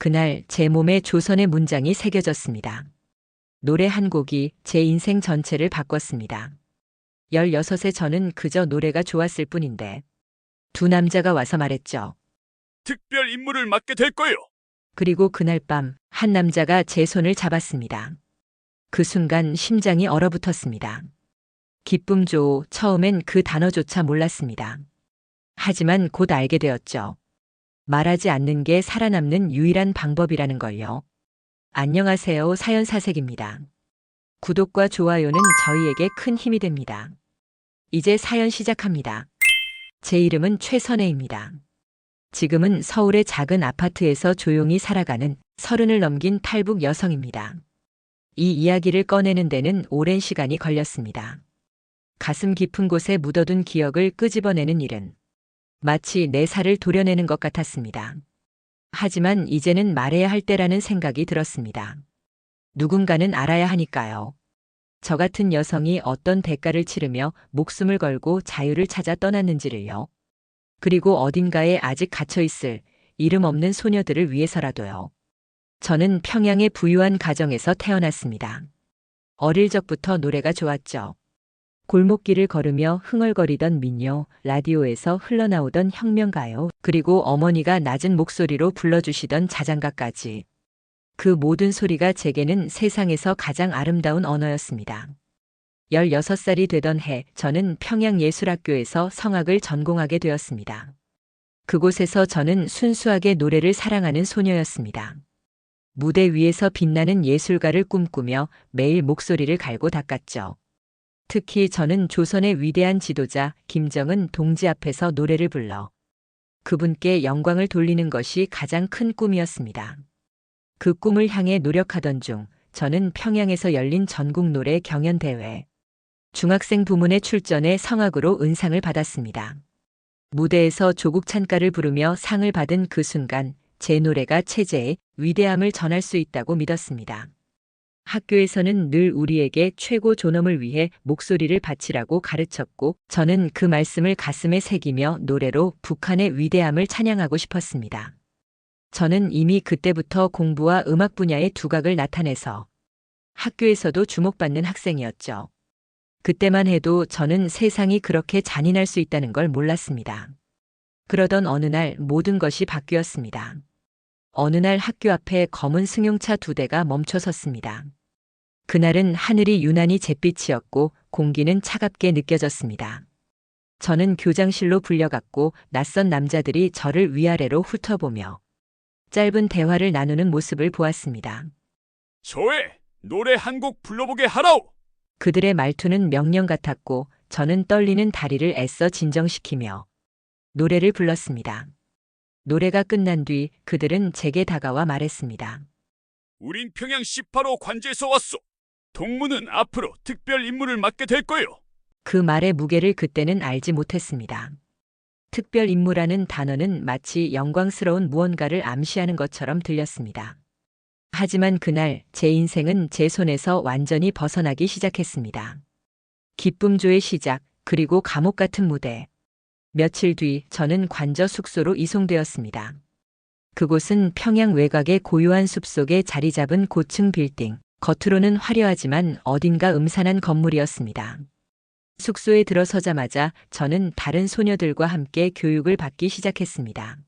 그날 제 몸에 조선의 문장이 새겨졌습니다. 노래 한 곡이 제 인생 전체를 바꿨습니다. 16세 저는 그저 노래가 좋았을 뿐인데 두 남자가 와서 말했죠. 특별 임무를 맡게 될 거예요. 그리고 그날 밤 한 남자가 제 손을 잡았습니다. 그 순간 심장이 얼어붙었습니다. 기쁨조 처음엔 그 단어조차 몰랐습니다. 하지만 곧 알게 되었죠. 말하지 않는 게 살아남는 유일한 방법이라는 걸요. 안녕하세요 사연사색입니다. 구독과 좋아요는 저희에게 큰 힘이 됩니다. 이제 사연 시작합니다. 제 이름은 최선혜입니다. 지금은 서울의 작은 아파트에서 조용히 살아가는 서른을 넘긴 탈북 여성입니다. 이 이야기를 꺼내는 데는 오랜 시간이 걸렸습니다. 가슴 깊은 곳에 묻어둔 기억을 끄집어내는 일은 마치 내 살을 도려내는 것 같았습니다. 하지만 이제는 말해야 할 때라는 생각이 들었습니다. 누군가는 알아야 하니까요. 저 같은 여성이 어떤 대가를 치르며 목숨을 걸고 자유를 찾아 떠났는지를요. 그리고 어딘가에 아직 갇혀 있을 이름 없는 소녀들을 위해서라도요. 저는 평양의 부유한 가정에서 태어났습니다. 어릴 적부터 노래가 좋았죠. 골목길을 걸으며 흥얼거리던 민요, 라디오에서 흘러나오던 혁명가요, 그리고 어머니가 낮은 목소리로 불러주시던 자장가까지. 그 모든 소리가 제게는 세상에서 가장 아름다운 언어였습니다. 16살이 되던 해 저는 평양예술학교에서 성악을 전공하게 되었습니다. 그곳에서 저는 순수하게 노래를 사랑하는 소녀였습니다. 무대 위에서 빛나는 예술가를 꿈꾸며 매일 목소리를 갈고 닦았죠. 특히 저는 조선의 위대한 지도자 김정은 동지 앞에서 노래를 불러 그분께 영광을 돌리는 것이 가장 큰 꿈이었습니다. 그 꿈을 향해 노력하던 중 저는 평양에서 열린 전국 노래 경연 대회 중학생 부문에 출전해 성악으로 은상을 받았습니다. 무대에서 조국 찬가를 부르며 상을 받은 그 순간 제 노래가 체제의 위대함을 전할 수 있다고 믿었습니다. 학교에서는 늘 우리에게 최고 존엄을 위해 목소리를 바치라고 가르쳤고 저는 그 말씀을 가슴에 새기며 노래로 북한의 위대함을 찬양하고 싶었습니다. 저는 이미 그때부터 공부와 음악 분야의 두각을 나타내서 학교에서도 주목받는 학생이었죠. 그때만 해도 저는 세상이 그렇게 잔인할 수 있다는 걸 몰랐습니다. 그러던 어느 날 모든 것이 바뀌었습니다. 어느 날 학교 앞에 검은 승용차 두 대가 멈춰 섰습니다. 그날은 하늘이 유난히 잿빛이었고 공기는 차갑게 느껴졌습니다. 저는 교장실로 불려갔고 낯선 남자들이 저를 위아래로 훑어보며 짧은 대화를 나누는 모습을 보았습니다. 조회 노래 한 곡 불러보게 하라오. 그들의 말투는 명령 같았고 저는 떨리는 다리를 애써 진정시키며 노래를 불렀습니다. 노래가 끝난 뒤 그들은 제게 다가와 말했습니다. 우린 평양 18호 관제에서 왔소. 동무는 앞으로 특별 임무를 맡게 될 거예요. 그 말의 무게를 그때는 알지 못했습니다. 특별 임무라는 단어는 마치 영광스러운 무언가를 암시하는 것처럼 들렸습니다. 하지만 그날 제 인생은 제 손에서 완전히 벗어나기 시작했습니다. 기쁨조의 시작, 그리고 감옥 같은 무대. 며칠 뒤 저는 관저 숙소로 이송되었습니다. 그곳은 평양 외곽의 고요한 숲속에 자리 잡은 고층 빌딩, 겉으로는 화려하지만 어딘가 음산한 건물이었습니다. 숙소에 들어서자마자 저는 다른 소녀들과 함께 교육을 받기 시작했습니다.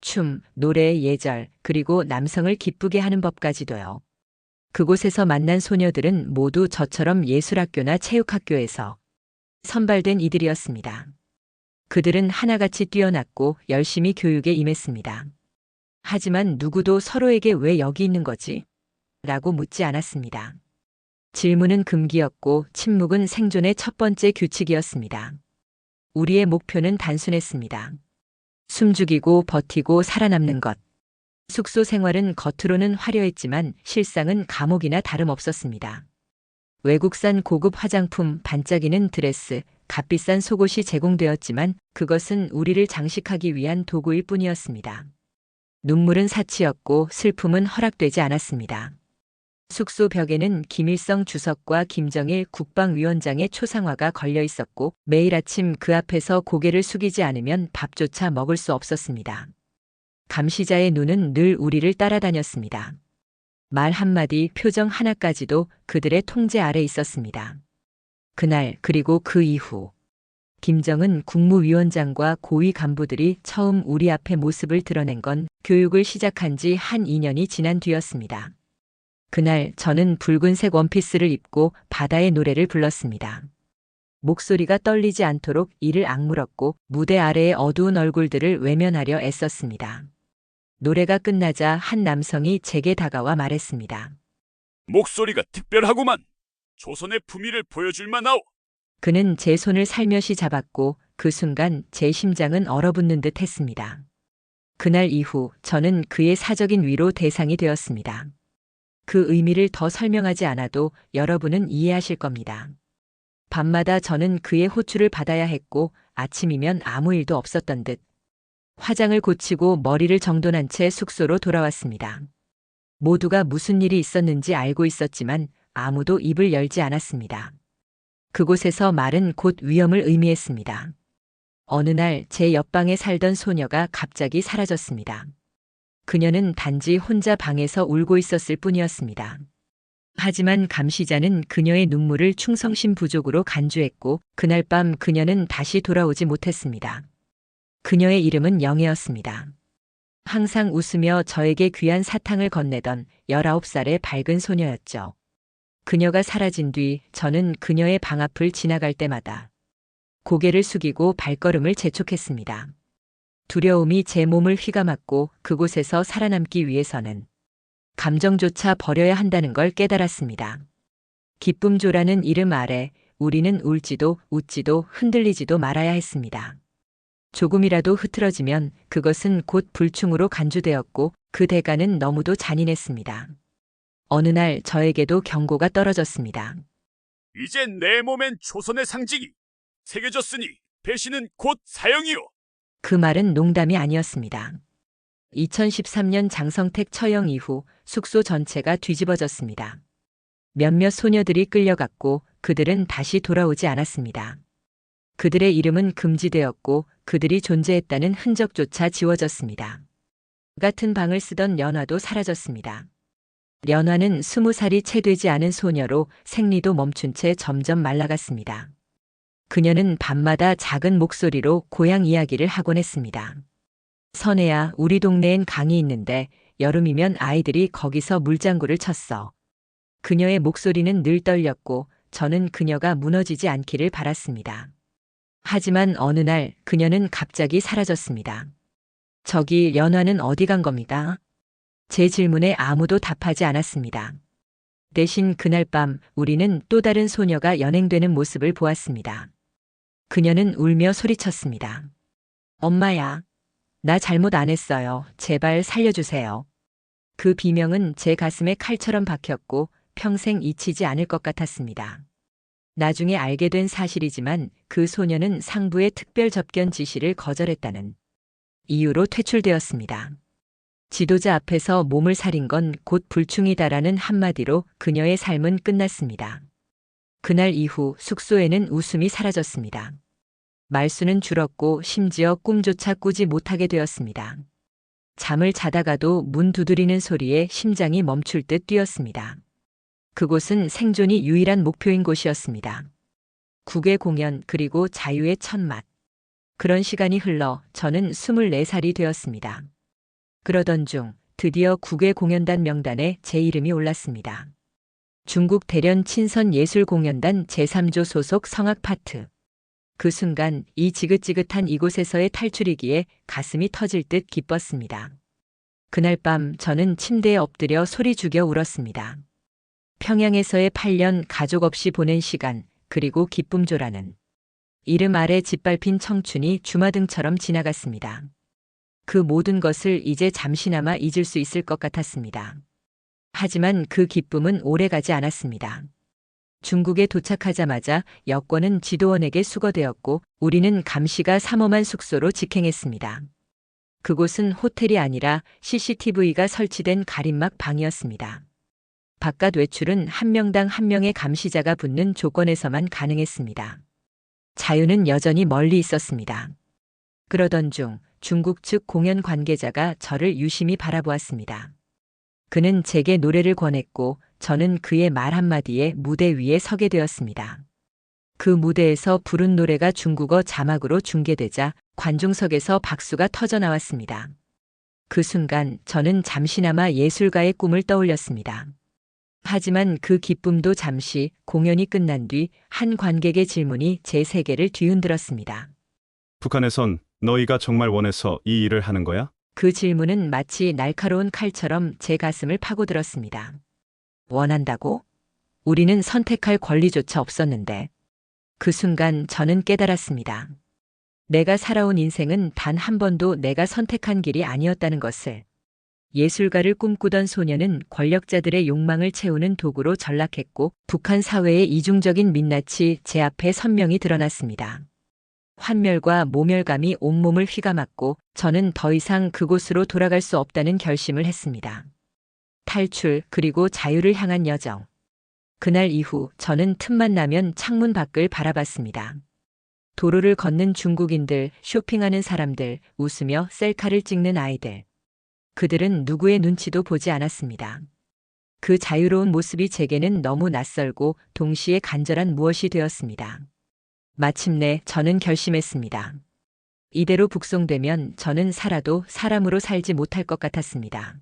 춤, 노래, 예절, 그리고 남성을 기쁘게 하는 법까지도요. 그곳에서 만난 소녀들은 모두 저처럼 예술학교나 체육학교에서 선발된 이들이었습니다. 그들은 하나같이 뛰어났고 열심히 교육에 임했습니다. 하지만 누구도 서로에게 왜 여기 있는 거지? 라고 묻지 않았습니다. 질문은 금기였고 침묵은 생존의 첫 번째 규칙이었습니다. 우리의 목표는 단순했습니다. 숨죽이고 버티고 살아남는 것. 숙소 생활은 겉으로는 화려했지만 실상은 감옥이나 다름없었습니다. 외국산 고급 화장품, 반짝이는 드레스, 값비싼 속옷이 제공되었지만 그것은 우리를 장식하기 위한 도구일 뿐이었습니다. 눈물은 사치였고 슬픔은 허락되지 않았습니다. 숙소 벽에는 김일성 주석과 김정일 국방위원장의 초상화가 걸려 있었고 매일 아침 그 앞에서 고개를 숙이지 않으면 밥조차 먹을 수 없었습니다. 감시자의 눈은 늘 우리를 따라다녔습니다. 말 한마디, 표정 하나까지도 그들의 통제 아래 있었습니다. 그날, 그리고 그 이후. 김정은 국무위원장과 고위 간부들이 처음 우리 앞에 모습을 드러낸 건 교육을 시작한 지 한 2년이 지난 뒤였습니다. 그날 저는 붉은색 원피스를 입고 바다의 노래를 불렀습니다. 목소리가 떨리지 않도록 이를 악물었고 무대 아래의 어두운 얼굴들을 외면하려 애썼습니다. 노래가 끝나자 한 남성이 제게 다가와 말했습니다. 목소리가 특별하구만. 조선의 품위를 보여줄 만하오. 그는 제 손을 살며시 잡았고 그 순간 제 심장은 얼어붙는 듯 했습니다. 그날 이후 저는 그의 사적인 위로 대상이 되었습니다. 그 의미를 더 설명하지 않아도 여러분은 이해하실 겁니다. 밤마다 저는 그의 호출을 받아야 했고 아침이면 아무 일도 없었던 듯 화장을 고치고 머리를 정돈한 채 숙소로 돌아왔습니다. 모두가 무슨 일이 있었는지 알고 있었지만 아무도 입을 열지 않았습니다. 그곳에서 말은 곧 위험을 의미했습니다. 어느 날 제 옆방에 살던 소녀가 갑자기 사라졌습니다. 그녀는 단지 혼자 방에서 울고 있었을 뿐이었습니다. 하지만 감시자는 그녀의 눈물을 충성심 부족으로 간주했고 그날 밤 그녀는 다시 돌아오지 못했습니다. 그녀의 이름은 영애였습니다. 항상 웃으며 저에게 귀한 사탕을 건네던 19살의 밝은 소녀였죠. 그녀가 사라진 뒤 저는 그녀의 방 앞을 지나갈 때마다 고개를 숙이고 발걸음을 재촉했습니다. 두려움이 제 몸을 휘감았고 그곳에서 살아남기 위해서는 감정조차 버려야 한다는 걸 깨달았습니다. 기쁨조라는 이름 아래 우리는 울지도 웃지도 흔들리지도 말아야 했습니다. 조금이라도 흐트러지면 그것은 곧 불충으로 간주되었고 그 대가는 너무도 잔인했습니다. 어느 날 저에게도 경고가 떨어졌습니다. 이제 내 몸엔 조선의 상징이 새겨졌으니 배신은 곧 사형이오. 그 말은 농담이 아니었습니다. 2013년 장성택 처형 이후 숙소 전체가 뒤집어졌습니다. 몇몇 소녀들이 끌려갔고 그들은 다시 돌아오지 않았습니다. 그들의 이름은 금지되었고 그들이 존재했다는 흔적조차 지워졌습니다. 같은 방을 쓰던 연화도 사라졌습니다. 연화는 스무 살이 채 되지 않은 소녀로 생리도 멈춘 채 점점 말라갔습니다. 그녀는 밤마다 작은 목소리로 고향 이야기를 하곤 했습니다. 선혜야, 우리 동네엔 강이 있는데 여름이면 아이들이 거기서 물장구를 쳤어. 그녀의 목소리는 늘 떨렸고 저는 그녀가 무너지지 않기를 바랐습니다. 하지만 어느 날 그녀는 갑자기 사라졌습니다. 저기 연화는 어디 간 겁니다? 제 질문에 아무도 답하지 않았습니다. 대신 그날 밤 우리는 또 다른 소녀가 연행되는 모습을 보았습니다. 그녀는 울며 소리쳤습니다. 엄마야, 나 잘못 안 했어요. 제발 살려주세요. 그 비명은 제 가슴에 칼처럼 박혔고 평생 잊히지 않을 것 같았습니다. 나중에 알게 된 사실이지만 그 소녀는 상부의 특별 접견 지시를 거절했다는 이유로 퇴출되었습니다. 지도자 앞에서 몸을 사린 건 곧 불충이다라는 한마디로 그녀의 삶은 끝났습니다. 그날 이후 숙소에는 웃음이 사라졌습니다. 말수는 줄었고 심지어 꿈조차 꾸지 못하게 되었습니다. 잠을 자다가도 문 두드리는 소리에 심장이 멈출 듯 뛰었습니다. 그곳은 생존이 유일한 목표인 곳이었습니다. 국외 공연 그리고 자유의 첫맛. 그런 시간이 흘러 저는 24살이 되었습니다. 그러던 중 드디어 국외 공연단 명단에 제 이름이 올랐습니다. 중국 대련 친선 예술 공연단 제3조 소속 성악 파트. 그 순간 이 지긋지긋한 이곳에서의 탈출이기에 가슴이 터질 듯 기뻤습니다. 그날 밤 저는 침대에 엎드려 소리 죽여 울었습니다. 평양에서의 8년 가족 없이 보낸 시간, 그리고 기쁨조라는 이름 아래 짓밟힌 청춘이 주마등처럼 지나갔습니다. 그 모든 것을 이제 잠시나마 잊을 수 있을 것 같았습니다. 하지만 그 기쁨은 오래 가지 않았습니다. 중국에 도착하자마자 여권은 지도원에게 수거되었고 우리는 감시가 삼엄한 숙소로 직행했습니다. 그곳은 호텔이 아니라 CCTV가 설치된 가림막 방이었습니다. 바깥 외출은 한 명당 한 명의 감시자가 붙는 조건에서만 가능했습니다. 자유는 여전히 멀리 있었습니다. 그러던 중 중국 측 공연 관계자가 저를 유심히 바라보았습니다. 그는 제게 노래를 권했고 저는 그의 말 한마디에 무대 위에 서게 되었습니다. 그 무대에서 부른 노래가 중국어 자막으로 중계되자 관중석에서 박수가 터져 나왔습니다. 그 순간 저는 잠시나마 예술가의 꿈을 떠올렸습니다. 하지만 그 기쁨도 잠시 공연이 끝난 뒤 한 관객의 질문이 제 세계를 뒤흔들었습니다. 북한에선 너희가 정말 원해서 이 일을 하는 거야? 그 질문은 마치 날카로운 칼처럼 제 가슴을 파고들었습니다. 원한다고? 우리는 선택할 권리조차 없었는데. 그 순간 저는 깨달았습니다. 내가 살아온 인생은 단 한 번도 내가 선택한 길이 아니었다는 것을. 예술가를 꿈꾸던 소녀는 권력자들의 욕망을 채우는 도구로 전락했고 북한 사회의 이중적인 민낯이 제 앞에 선명히 드러났습니다. 환멸과 모멸감이 온몸을 휘감았고 저는 더 이상 그곳으로 돌아갈 수 없다는 결심을 했습니다. 탈출 그리고 자유를 향한 여정. 그날 이후 저는 틈만 나면 창문 밖을 바라봤습니다. 도로를 걷는 중국인들, 쇼핑하는 사람들, 웃으며 셀카를 찍는 아이들. 그들은 누구의 눈치도 보지 않았습니다. 그 자유로운 모습이 제게는 너무 낯설고 동시에 간절한 무엇이 되었습니다. 마침내 저는 결심했습니다. 이대로 북송되면 저는 살아도 사람으로 살지 못할 것 같았습니다.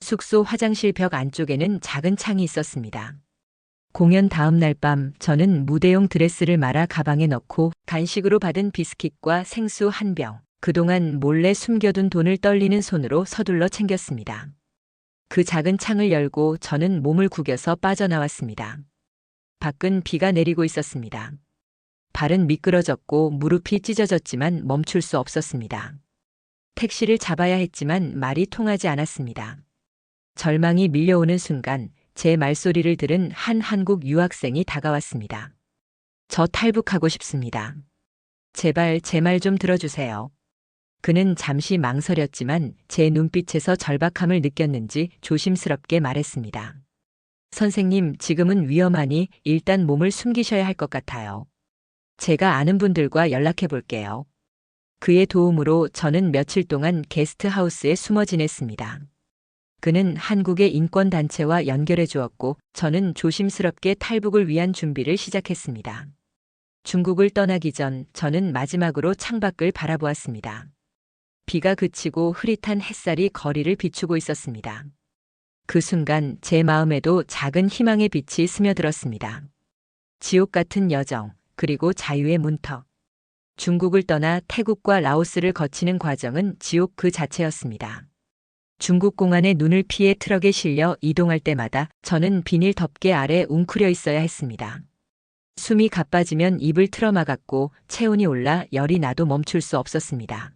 숙소 화장실 벽 안쪽에는 작은 창이 있었습니다. 공연 다음 날 밤 저는 무대용 드레스를 말아 가방에 넣고 간식으로 받은 비스킷과 생수 한 병, 그동안 몰래 숨겨둔 돈을 떨리는 손으로 서둘러 챙겼습니다. 그 작은 창을 열고 저는 몸을 구겨서 빠져나왔습니다. 밖은 비가 내리고 있었습니다. 발은 미끄러졌고 무릎이 찢어졌지만 멈출 수 없었습니다. 택시를 잡아야 했지만 말이 통하지 않았습니다. 절망이 밀려오는 순간 제 말소리를 들은 한 한국 유학생이 다가왔습니다. 저 탈북하고 싶습니다. 제발 제 말 좀 들어주세요. 그는 잠시 망설였지만 제 눈빛에서 절박함을 느꼈는지 조심스럽게 말했습니다. 선생님, 지금은 위험하니 일단 몸을 숨기셔야 할 것 같아요. 제가 아는 분들과 연락해 볼게요. 그의 도움으로 저는 며칠 동안 게스트하우스에 숨어 지냈습니다. 그는 한국의 인권단체와 연결해 주었고 저는 조심스럽게 탈북을 위한 준비를 시작했습니다. 중국을 떠나기 전 저는 마지막으로 창밖을 바라보았습니다. 비가 그치고 흐릿한 햇살이 거리를 비추고 있었습니다. 그 순간 제 마음에도 작은 희망의 빛이 스며들었습니다. 지옥 같은 여정, 그리고 자유의 문턱. 중국을 떠나 태국과 라오스를 거치는 과정은 지옥 그 자체였습니다. 중국 공안의 눈을 피해 트럭에 실려 이동할 때마다 저는 비닐 덮개 아래 웅크려 있어야 했습니다. 숨이 가빠지면 입을 틀어막았고 체온이 올라 열이 나도 멈출 수 없었습니다.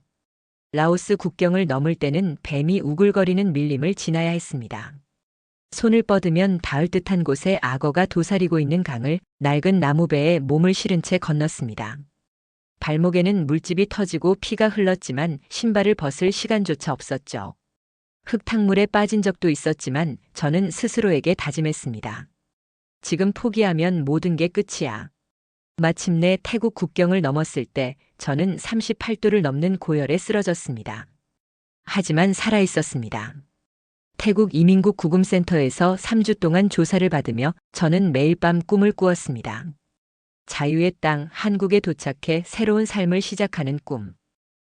라오스 국경을 넘을 때는 뱀이 우글거리는 밀림을 지나야 했습니다. 손을 뻗으면 닿을 듯한 곳에 악어가 도사리고 있는 강을 낡은 나무배에 몸을 실은 채 건넜습니다. 발목에는 물집이 터지고 피가 흘렀지만 신발을 벗을 시간조차 없었죠. 흙탕물에 빠진 적도 있었지만 저는 스스로에게 다짐했습니다. 지금 포기하면 모든 게 끝이야. 마침내 태국 국경을 넘었을 때 저는 38도를 넘는 고열에 쓰러졌습니다. 하지만 살아 있었습니다. 태국 이민국 구금센터에서 3주 동안 조사를 받으며 저는 매일 밤 꿈을 꾸었습니다. 자유의 땅 한국에 도착해 새로운 삶을 시작하는 꿈.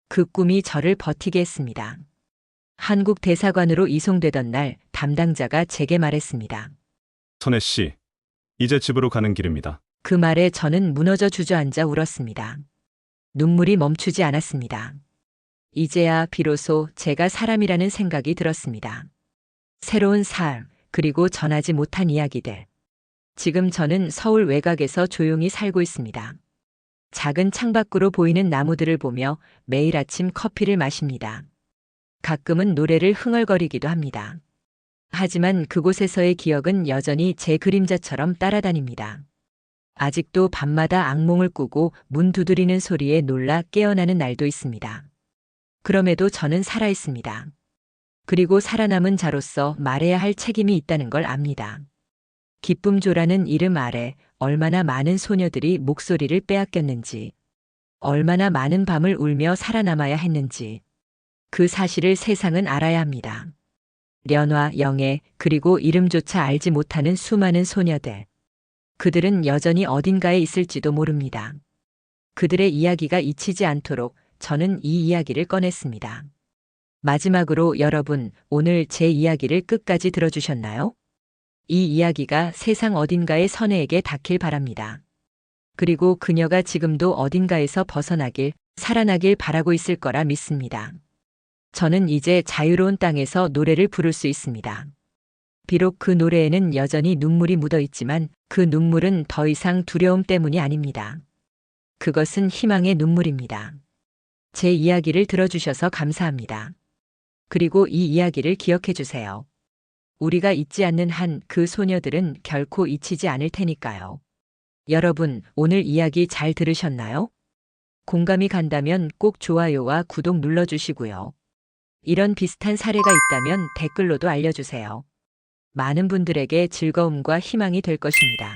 그 꿈이 저를 버티게 했습니다. 한국 대사관으로 이송되던 날 담당자가 제게 말했습니다. 선혜 씨, 이제 집으로 가는 길입니다. 그 말에 저는 무너져 주저앉아 울었습니다. 눈물이 멈추지 않았습니다. 이제야 비로소 제가 사람이라는 생각이 들었습니다. 새로운 삶, 그리고 전하지 못한 이야기들. 지금 저는 서울 외곽에서 조용히 살고 있습니다. 작은 창밖으로 보이는 나무들을 보며 매일 아침 커피를 마십니다. 가끔은 노래를 흥얼거리기도 합니다. 하지만 그곳에서의 기억은 여전히 제 그림자처럼 따라다닙니다. 아직도 밤마다 악몽을 꾸고 문 두드리는 소리에 놀라 깨어나는 날도 있습니다. 그럼에도 저는 살아 있습니다. 그리고 살아남은 자로서 말해야 할 책임이 있다는 걸 압니다. 기쁨조라는 이름 아래 얼마나 많은 소녀들이 목소리를 빼앗겼는지, 얼마나 많은 밤을 울며 살아남아야 했는지, 그 사실을 세상은 알아야 합니다. 련화, 영애, 그리고 이름조차 알지 못하는 수많은 소녀들. 그들은 여전히 어딘가에 있을지도 모릅니다. 그들의 이야기가 잊히지 않도록 저는 이 이야기를 꺼냈습니다. 마지막으로 여러분, 오늘 제 이야기를 끝까지 들어주셨나요? 이 이야기가 세상 어딘가의 선혜에게 닿길 바랍니다. 그리고 그녀가 지금도 어딘가에서 벗어나길, 살아나길 바라고 있을 거라 믿습니다. 저는 이제 자유로운 땅에서 노래를 부를 수 있습니다. 비록 그 노래에는 여전히 눈물이 묻어 있지만 그 눈물은 더 이상 두려움 때문이 아닙니다. 그것은 희망의 눈물입니다. 제 이야기를 들어주셔서 감사합니다. 그리고 이 이야기를 기억해 주세요. 우리가 잊지 않는 한 그 소녀들은 결코 잊히지 않을 테니까요. 여러분, 오늘 이야기 잘 들으셨나요? 공감이 간다면 꼭 좋아요와 구독 눌러주시고요. 이런 비슷한 사례가 있다면 댓글로도 알려주세요. 많은 분들에게 즐거움과 희망이 될 것입니다.